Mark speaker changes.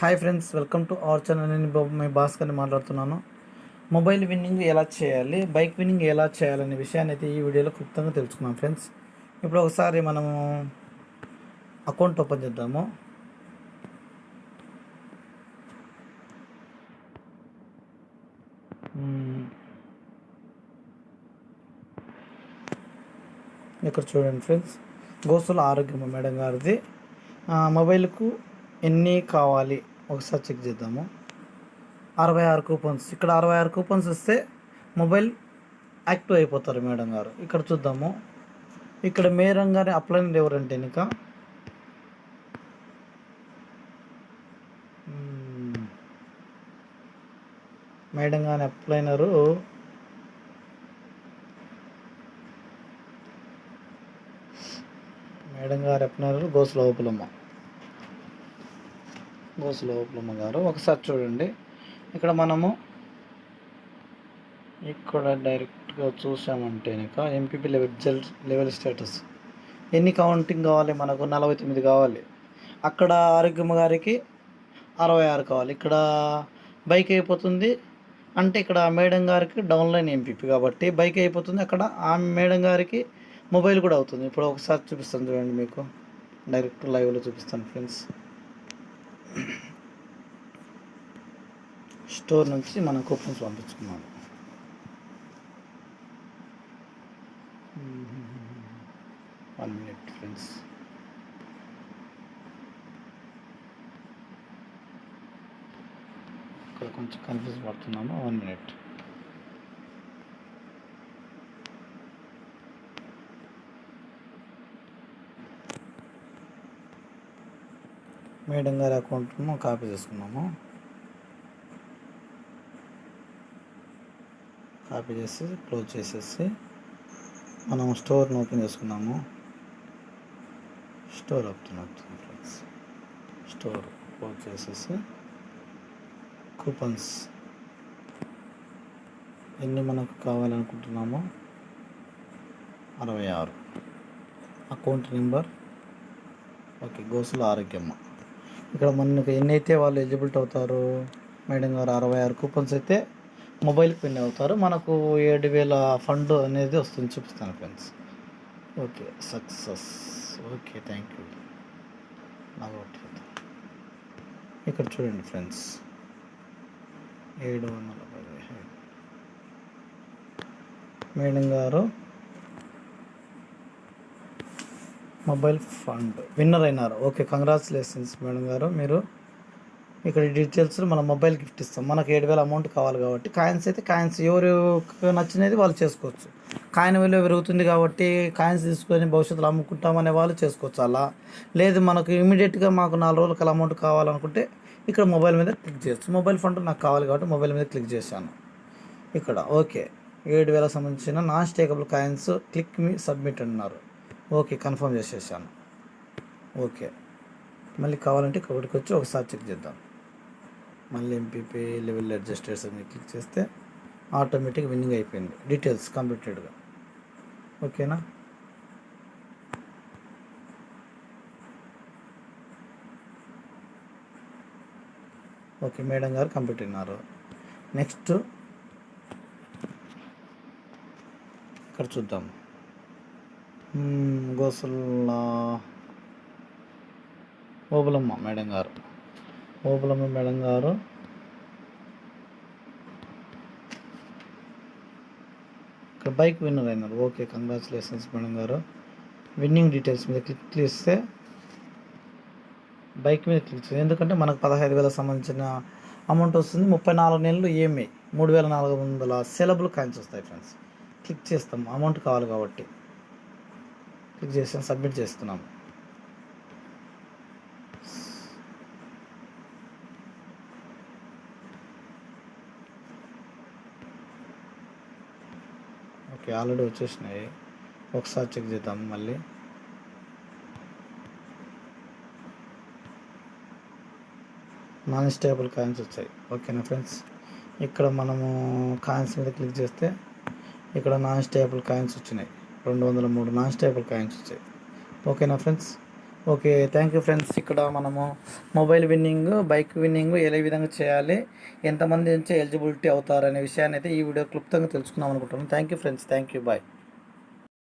Speaker 1: Hi friends welcome to our channel. నేను మీ భాస్కర్ని మాట్లాడుతున్నాను. మొబైల్ విన్నింగ్ ఎలా చేయాలి బైక్ విన్నింగ్ ఎలా చేయాలనే విషయాన్ని అయితే ఈ వీడియోలో క్లుప్తంగా తెలుసుకున్నాం ఫ్రెండ్స్. ఇప్పుడు ఒకసారి మనము అకౌంట్ ఓపెన్ చేద్దాము. ఇక్కడ చూడండి ఫ్రెండ్స్ గోసుల ఆరోగ్యం మేడం గారిది. మొబైల్కు ఎన్ని కావాలి? ఒకసారి చెక్ చేద్దాము. అరవై ఆరు కూపన్స్. ఇక్కడ అరవై ఆరు కూపన్స్ వస్తే మొబైల్ యాక్టివ్ అయిపోతారు మేడం గారు. ఇక్కడ చూద్దాము. ఇక్కడ మేడం గారి అప్లైన్ ఎవరంటే ఇంకా మేడం గారి అప్లైనరు మేడం గారు అప్లైనరు లోపలమ్మ ఓపులమ్మ గారు. ఒకసారి చూడండి. ఇక్కడ మనము ఇక్కడ డైరెక్ట్గా చూసామంటే కనుక ఎంపీపీ లెవెల్ లెవెల్ స్టేటస్. ఎన్ని కౌంటింగ్ కావాలి? మనకు నలభై తొమ్మిది కావాలి. అక్కడ ఆరోగ్యమ్మ గారికి అరవై ఆరు కావాలి. ఇక్కడ బైక్ అయిపోతుంది. అంటే ఇక్కడ మేడం గారికి డౌన్లైన్ ఎంపీపీ కాబట్టి బైక్ అయిపోతుంది. అక్కడ ఆ మేడం గారికి మొబైల్ కూడా అవుతుంది. ఇప్పుడు ఒకసారి చూపిస్తాను చూడండి మీకు. డైరెక్ట్ లైవ్లో చూపిస్తాను ఫ్రెండ్స్. స్టోర్ నుంచి మనం కూపన్స్ పంపించుకున్నాం. One minute friends. ఇక్కడ కొంచెం కన్ఫ్యూజ్ పడుతున్నాము. One minute. మేడం గారి అకౌంట్ను కాపీ చేసుకున్నాము. కాపీ చేసి క్లోజ్ చేసేసి మనం స్టోర్ని ఓపెన్ చేసుకున్నాము. స్టోర్ ఓపెన్ అవుతుంది ఫ్రెండ్స్. స్టోర్ క్లోజ్ చేసేసి కూపన్స్. ఎన్ని మనకు కావాలనుకుంటున్నామో అరవై ఆరు. Account number? Okay Gosula Arogyamma. ఇక్కడ మనకు ఎన్నైతే వాళ్ళు ఎలిజిబిలిటీ అవుతారు మేడం గారు అరవై ఆరు కూపన్స్ అయితే మొబైల్కి పిన్ అవుతారు. మనకు ఏడు వేల ఫండ్ అనేది వస్తుంది. చూపిస్తాను friends. Okay. Success. Okay. Thank you. నాకు ఇక్కడ చూడండి ఫ్రెండ్స్. ఏడు వందల పదిహేడు. మేడం గారు మొబైల్ ఫండ్. విన్నర్ అయినారు. ఓకే కంగ్రాచులేషన్స్ మేడం గారు. మీరు ఇక్కడ డీటెయిల్స్ మన మొబైల్ గిఫ్ట్ ఇస్తాం. మనకు ఏడు వేల అమౌంట్ కావాలి కాబట్టి. కాయిన్స్ అయితే కాయిన్స్ ఎవరు నచ్చినది వాళ్ళు చేసుకోవచ్చు. కాయిన్ విలువ పెరుగుతుంది కాబట్టి కాయిన్స్ తీసుకొని భవిష్యత్తులో అమ్ముకుంటామనే వాళ్ళు చేసుకోవచ్చు అలా. లేదు మనకు ఇమీడియట్గా మాకు నాలుగు రోజులకు అలా అమౌంట్ కావాలనుకుంటే ఇక్కడ మొబైల్ మీద క్లిక్ చేయొచ్చు. మొబైల్ ఫండ్ నాకు కావాలి కాబట్టి మొబైల్ మీద క్లిక్ చేశాను. ఇక్కడ ఓకే. ఏడు వేల సంబంధించిన నాన్ స్టేకబుల్ కాయిన్స్ క్లిక్ మీ సబ్మిట్ అన్నారు. ఓకే కన్ఫర్మ్ చేసేసాను. ఓకే. మళ్ళీ కావాలంటే ఇక్కడికి వచ్చి ఒకసారి చెక్ చేద్దాం. మళ్ళీ ఎంపీపీ లెవెల్ అడ్జస్టర్స్ అని క్లిక్ చేస్తే ఆటోమేటిక్ విన్నింగ్ అయిపోయింది. డీటెయిల్స్ కంప్లీటెడ్గా ఓకేనా? ఓకే మేడం గారు కంప్లీట్ అయినారు. నెక్స్ట్ ఇక్కడ చూద్దాం. మ్మ్, ఓబులమ్మ మేడం గారు. ఓబులమ్మ మేడం గారు. ఇక్కడ బైక్ విన్నర్ అయినారు. ఓకే కంగ్రాచులేషన్స్ మేడం గారు. విన్నింగ్ డీటెయిల్స్ మీద క్లిక్ చేస్తే బైక్ మీద క్లిక్ చేయాలి ఎందుకంటే మనకు పదహైదు వేల సంబంధించిన అమౌంట్ వస్తుంది. ముప్పై నాలుగు నెలలు ఈఎంఐ మూడు వేల నాలుగు వందల సెలబుల్ కాయిన్స్ వస్తాయి ఫ్రెండ్స్. క్లిక్ చేస్తాం. అమౌంట్ కావాలి కాబట్టి. క్లిక్ చేసి సబ్మిట్ చేస్తున్నాం. ఓకే ఆల్రెడీ వచ్చేసినాయి. ఒకసారి చెక్ చేద్దాం మళ్ళీ. నాన్ స్టేబుల్ కాయిన్స్ వచ్చాయి. ఓకేనా ఫ్రెండ్స్? ఇక్కడ మనము కాయిన్స్ మీద క్లిక్ చేస్తే ఇక్కడ నాన్ స్టేబుల్ కాయిన్స్ వచ్చినాయి. రెండు వందల మూడు నాన్ స్టేబుల్ కాయిన్స్ వచ్చాయి. ఓకేనా friends? Okay thank you friends. ఇక్కడ మనము మొబైల్ విన్నింగ్ బైక్ విన్నింగ్ ఏ విధంగా చేయాలి ఎంతమంది నుంచి ఎలిజిబిలిటీ అవుతారు అనే విషయాన్ని అయితే ఈ వీడియో క్లుప్తంగా తెలుసుకుందాం అనుకుంటున్నాను. Thank you friends. Thank you. Bye.